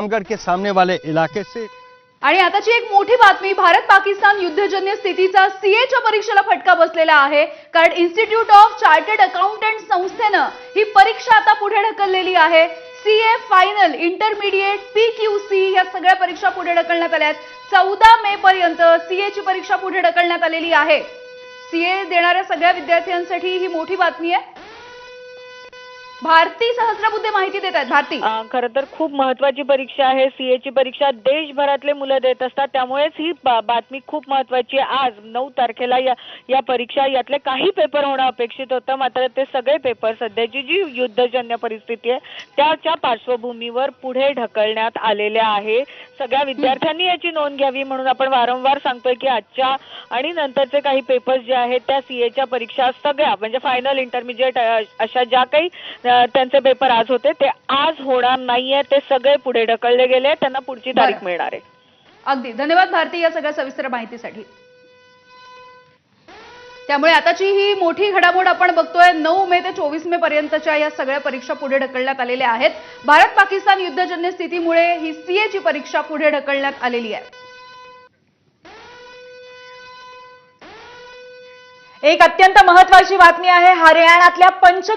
रामगढ़ के सामने वाले इलाके से। आणि आताची एक मोठी बातमी भारत पाकिस्तान युद्धजन्य स्थितीचा सीएच्या परीक्षेला फटका बसलेला आहे. कारण इन्स्टिट्यूट ऑफ चार्टर्ड अकाउंटंट संस्थेनं ही परीक्षा आता पुढे ढकललेली आहे. CA final intermediate P Q C या सगळ्या परीक्षा पुढे ढकलण्यात आल्या आहेत. चौदा मे पर्यंत सीए ची परीक्षा पुढे ढकलण्यात आलेली आहे. सीए देणाऱ्या सगळ्या विद्यार्थ्यांसाठी ही मोठी बातमी आहे. भारती सहस्रबुद्धे माहिती देत आहेत. भारती. खर खरं तर खूप महत्वाची परीक्षा आहे. सीए ची परीक्षा देशभरातले मुलं देत असतात. त्यामुळेच ही बातमी खूप महत्वाची आहे. आज नऊ तारखेला या या परीक्षा यातले काही पेपर होणं अपेक्षित होतं. मात्र ते सगळे पेपर सध्याची जी युद्धजन्य परिस्थिती आहे त्याच्या पार्श्वभूमीवर पुढे ढकलण्यात आलेल्या आहे. सगळ्या विद्यार्थ्यांनी याची नोंद घ्यावी म्हणून आपण वारंवार सांगतोय की आजच्या आणि नंतरचे काही पेपर्स जे आहेत त्या सीएच्या परीक्षा सगळ्या म्हणजे फायनल इंटरमिजिएट अशा ज्या काही त्यांचे पेपर आज होते. ते आज होणार नाहीये. ते सगळे पुढे ढकलले गेले. त्यांना पुढची तारीख. मिळणार आहे. अगदी. धन्यवाद भारती या सगळ्या सविस्तर माहितीसाठी. त्यामुळे आताची ही मोठी घडामोड आपण बघतोय. नऊ मे ते चोवीस मे पर्यंतच्या या सगळ्या परीक्षा पुढे ढकलण्यात आलेल्या आहेत. भारत पाकिस्तान युद्धजन्य स्थितीमुळे ही सीए ची परीक्षा पुढे ढकलण्यात आलेली आहे. एक अत्यंत महत्वाची बातमी आहे. हरियाणातल्या पंच